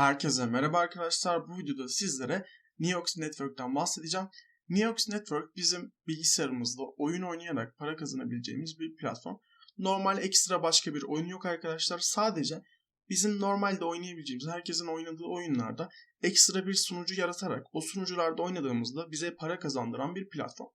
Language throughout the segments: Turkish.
Herkese merhaba arkadaşlar. Bu videoda sizlere Neox Network'ten bahsedeceğim. Neox Network bizim bilgisayarımızda oyun oynayarak para kazanabileceğimiz bir platform. Normal ekstra başka bir oyun yok arkadaşlar. Sadece bizim normalde oynayabileceğimiz, herkesin oynadığı oyunlarda ekstra bir sunucu yaratarak o sunucularda oynadığımızda bize para kazandıran bir platform.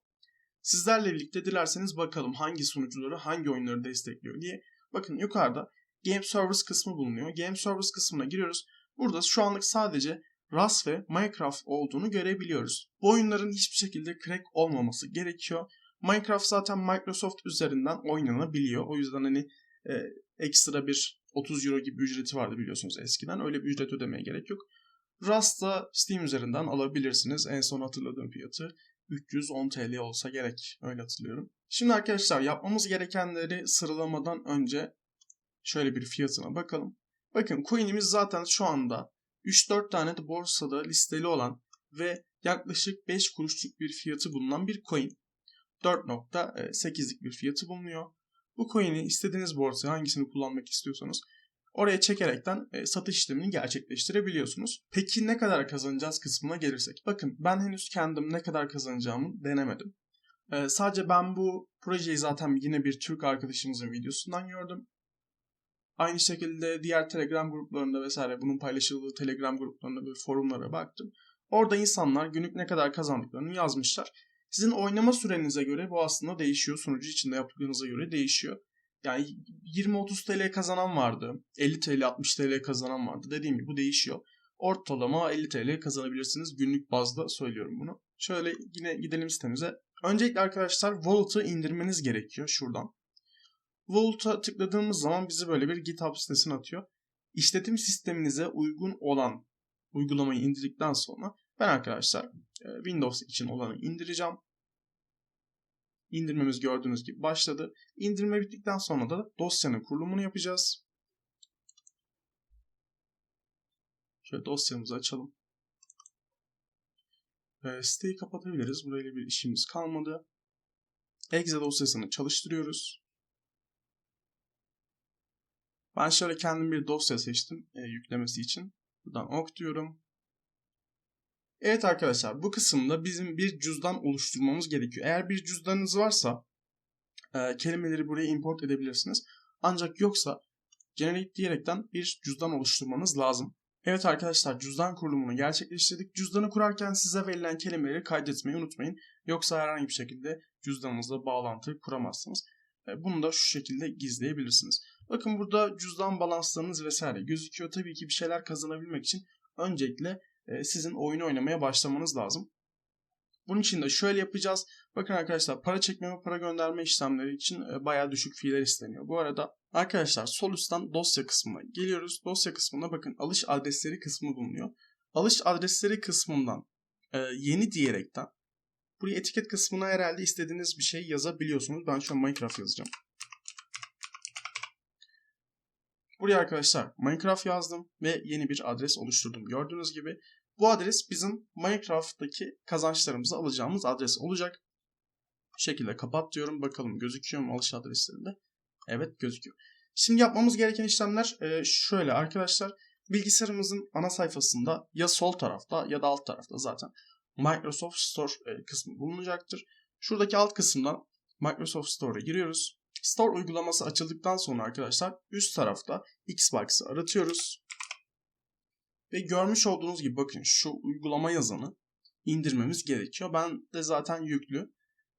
Sizlerle birlikte dilerseniz bakalım hangi sunucuları, hangi oyunları destekliyor diye. Bakın yukarıda Game Service kısmı bulunuyor. Game Service kısmına giriyoruz. Burada şu anlık sadece Rust ve Minecraft olduğunu görebiliyoruz. Bu oyunların hiçbir şekilde crack olmaması gerekiyor. Minecraft zaten Microsoft üzerinden oynanabiliyor. O yüzden hani e, ekstra bir 30 euro gibi ücreti vardı biliyorsunuz eskiden. Öyle bir ücret ödemeye gerek yok. Rust da Steam üzerinden alabilirsiniz. En son hatırladığım fiyatı 310 TL olsa gerek. Öyle hatırlıyorum. Şimdi arkadaşlar yapmamız gerekenleri sıralamadan önce şöyle bir fiyatına bakalım. Bakın coin'imiz zaten şu anda 3-4 tane de borsada listeli olan ve yaklaşık 5 kuruşluk bir fiyatı bulunan bir coin. 4.8'lik bir fiyatı bulunuyor. Bu coin'i istediğiniz borsaya hangisini kullanmak istiyorsanız oraya çekerekten e, satış işlemini gerçekleştirebiliyorsunuz. Peki ne kadar kazanacağız kısmına gelirsek. Bakın ben henüz kendim ne kadar kazanacağımı denemedim. E, sadece ben bu projeyi zaten yine bir Türk arkadaşımızın videosundan gördüm. Aynı şekilde diğer Telegram gruplarında vesaire bunun paylaşıldığı Telegram gruplarında ve forumlara baktım. Orada insanlar günlük ne kadar kazandıklarını yazmışlar. Sizin oynama sürenize göre bu aslında değişiyor. Sunucu içinde yaptıklarınıza göre değişiyor. Yani 20-30 TL kazanan vardı. 50 TL, 60 TL kazanan vardı. Dediğim gibi bu değişiyor. Ortalama 50 TL kazanabilirsiniz. Günlük bazda söylüyorum bunu. Şöyle yine gidelim sitemize. Öncelikle arkadaşlar Wallet'ı indirmeniz gerekiyor şuradan. Vault'a tıkladığımız zaman bizi böyle bir GitHub sitesine atıyor. İşletim sisteminize uygun olan uygulamayı indirdikten sonra ben arkadaşlar e, Windows için olanı indireceğim. İndirmemiz gördüğünüz gibi başladı. İndirme bittikten sonra da dosyanın kurulumunu yapacağız. Şöyle dosyamızı açalım. E, siteyi kapatabiliriz. Burayla bir işimiz kalmadı. Exe dosyasını çalıştırıyoruz. Ben şöyle kendim bir dosya seçtim e, yüklemesi için. Buradan ok diyorum. Evet arkadaşlar bu kısımda bizim bir cüzdan oluşturmamız gerekiyor. Eğer bir cüzdanınız varsa e, kelimeleri buraya import edebilirsiniz. Ancak yoksa generate diyerekten bir cüzdan oluşturmanız lazım. Evet arkadaşlar cüzdan kurulumunu gerçekleştirdik. Cüzdanı kurarken size verilen kelimeleri kaydetmeyi unutmayın. Yoksa herhangi bir şekilde cüzdanınızla bağlantı kuramazsınız. E, bunu da şu şekilde gizleyebilirsiniz. Bakın burada cüzdan balanslarınız vesaire gözüküyor. Tabii ki bir şeyler kazanabilmek için öncelikle e, sizin oyunu oynamaya başlamanız lazım. Bunun için de şöyle yapacağız. Bakın arkadaşlar para çekme ve para gönderme işlemleri için e, bayağı düşük fiiller isteniyor. Bu arada arkadaşlar sol üstten dosya kısmına geliyoruz. Dosya kısmında bakın alış adresleri kısmı bulunuyor. Alış adresleri kısmından e, yeni diyerekten buraya etiket kısmına herhalde istediğiniz bir şey yazabiliyorsunuz. Ben şu an Minecraft yazacağım. Buraya arkadaşlar Minecraft yazdım ve yeni bir adres oluşturdum. Gördüğünüz gibi bu adres bizim Minecraft'taki kazançlarımızı alacağımız adres olacak. Bu şekilde kapat diyorum. Bakalım gözüküyor mu alış adreslerinde? Evet gözüküyor. Şimdi yapmamız gereken işlemler e, şöyle arkadaşlar. Bilgisayarımızın ana sayfasında ya sol tarafta ya da alt tarafta zaten Microsoft Store e, kısmı bulunacaktır. Şuradaki alt kısımdan Microsoft Store'a giriyoruz. Store uygulaması açıldıktan sonra arkadaşlar üst tarafta Xbox'ı aratıyoruz. Ve görmüş olduğunuz gibi bakın şu uygulama yazanı indirmemiz gerekiyor. Ben de zaten yüklü.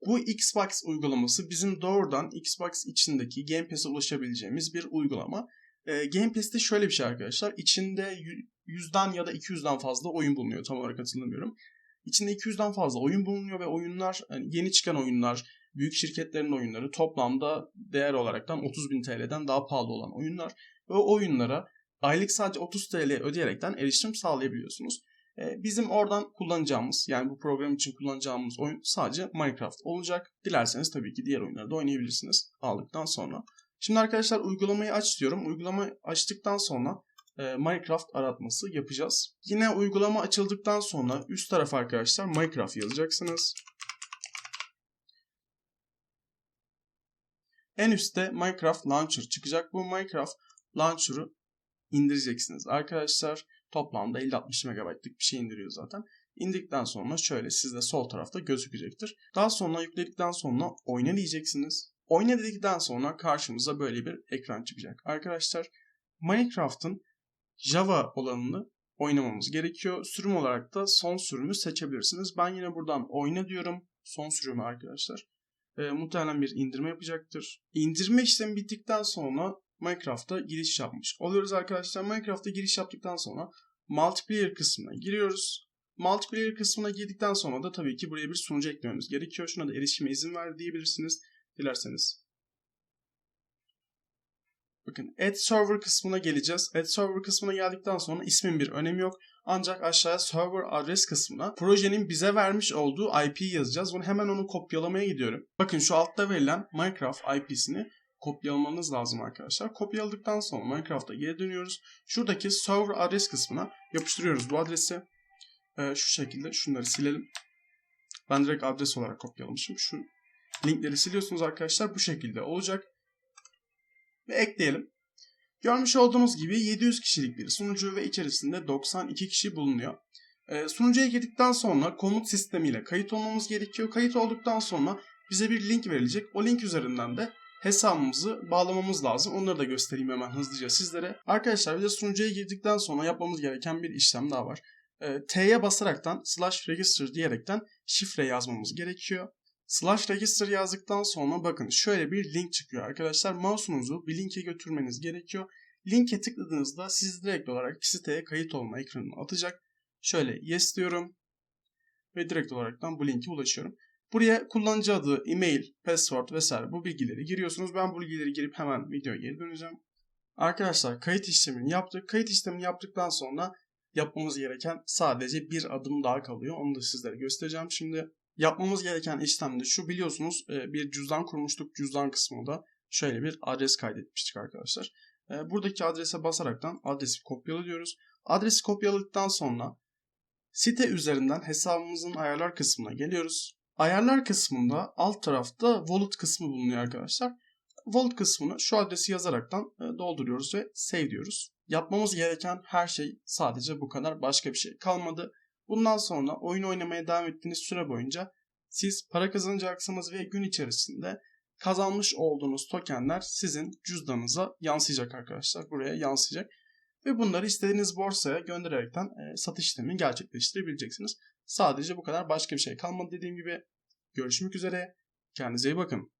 Bu Xbox uygulaması bizim doğrudan Xbox içindeki Game Pass'e ulaşabileceğimiz bir uygulama. Ee, Game Pass'te şöyle bir şey arkadaşlar. İçinde 100'den ya da 200'den fazla oyun bulunuyor. Tam olarak hatırlamıyorum. İçinde 200'den fazla oyun bulunuyor ve oyunlar yani yeni çıkan oyunlar, büyük şirketlerin oyunları toplamda değer olaraktan 30 bin TL'den daha pahalı olan oyunlar. Ve o oyunlara aylık sadece 30 TL ödeyerekten erişim sağlayabiliyorsunuz. Ee, bizim oradan kullanacağımız yani bu program için kullanacağımız oyun sadece Minecraft olacak. Dilerseniz tabii ki diğer oyunları da oynayabilirsiniz aldıktan sonra. Şimdi arkadaşlar uygulamayı aç diyorum. Uygulamayı açtıktan sonra e, Minecraft aratması yapacağız. Yine uygulama açıldıktan sonra üst taraf arkadaşlar Minecraft yazacaksınız. En üstte Minecraft Launcher çıkacak. Bu Minecraft Launcher'ı indireceksiniz. Arkadaşlar Toplamda 50-60 MB'lık bir şey indiriyor zaten. İndikten sonra şöyle sizde sol tarafta gözükecektir. Daha sonra yükledikten sonra oyna diyeceksiniz. Oyna dedikten sonra karşımıza böyle bir ekran çıkacak. Arkadaşlar Minecraft'ın Java olanını oynamamız gerekiyor. Sürüm olarak da son sürümü seçebilirsiniz. Ben yine buradan oyna diyorum. Son sürümü arkadaşlar. E, muhtemelen bir indirme yapacaktır. İndirme işlemi bittikten sonra Minecraft'a giriş yapmış oluyoruz arkadaşlar. Minecraft'a giriş yaptıktan sonra multiplayer kısmına giriyoruz. Multiplayer kısmına girdikten sonra da tabii ki buraya bir sunucu eklememiz gerekiyor. Şuna da erişime izin ver diyebilirsiniz dilerseniz. Bakın add server kısmına geleceğiz. Add server kısmına geldikten sonra ismin bir önemi yok. Ancak aşağıya server adres kısmına projenin bize vermiş olduğu IP'yi yazacağız. Bunu hemen onu kopyalamaya gidiyorum. Bakın şu altta verilen Minecraft IP'sini kopyalamanız lazım arkadaşlar. Kopyaladıktan sonra Minecraft'a geri dönüyoruz. Şuradaki server adres kısmına yapıştırıyoruz bu adresi. Ee, şu şekilde şunları silelim. Ben direkt adres olarak kopyalamışım. Şu linkleri siliyorsunuz arkadaşlar. Bu şekilde olacak. Ve ekleyelim. Görmüş olduğunuz gibi 700 kişilik bir sunucu ve içerisinde 92 kişi bulunuyor. Ee, sunucuya girdikten sonra komut sistemiyle kayıt olmamız gerekiyor. Kayıt olduktan sonra bize bir link verilecek. O link üzerinden de hesabımızı bağlamamız lazım. Onları da göstereyim hemen hızlıca sizlere. Arkadaşlar bir de sunucuya girdikten sonra yapmamız gereken bir işlem daha var. E, T'ye basaraktan slash register diyerekten şifre yazmamız gerekiyor. Slash register yazdıktan sonra bakın şöyle bir link çıkıyor arkadaşlar. Mouse'unuzu bir linke götürmeniz gerekiyor. Linke tıkladığınızda siz direkt olarak siteye kayıt olma ekranına atacak. Şöyle yes diyorum ve direkt olaraktan bu linke ulaşıyorum. Buraya kullanıcı adı, e-mail, password vesaire bu bilgileri giriyorsunuz. Ben bu bilgileri girip hemen videoya geri döneceğim. Arkadaşlar kayıt işlemini yaptık. Kayıt işlemini yaptıktan sonra yapmamız gereken sadece bir adım daha kalıyor. Onu da sizlere göstereceğim şimdi. Yapmamız gereken işlem de şu biliyorsunuz e, bir cüzdan kurmuştuk. Cüzdan kısmında şöyle bir adres kaydetmiştik arkadaşlar. E, buradaki adrese basaraktan adresi kopyalıyoruz. Adresi kopyaladıktan sonra site üzerinden hesabımızın ayarlar kısmına geliyoruz. Ayarlar kısmında alt tarafta wallet kısmı bulunuyor arkadaşlar. Wallet kısmını şu adresi yazaraktan e, dolduruyoruz ve save diyoruz. Yapmamız gereken her şey sadece bu kadar. Başka bir şey kalmadı. Bundan sonra oyun oynamaya devam ettiğiniz süre boyunca siz para kazanacaksınız ve gün içerisinde kazanmış olduğunuz tokenler sizin cüzdanınıza yansıyacak arkadaşlar. Buraya yansıyacak. Ve bunları istediğiniz borsaya göndererekten e, satış işlemi gerçekleştirebileceksiniz. Sadece bu kadar başka bir şey kalmadı dediğim gibi. Görüşmek üzere. Kendinize iyi bakın.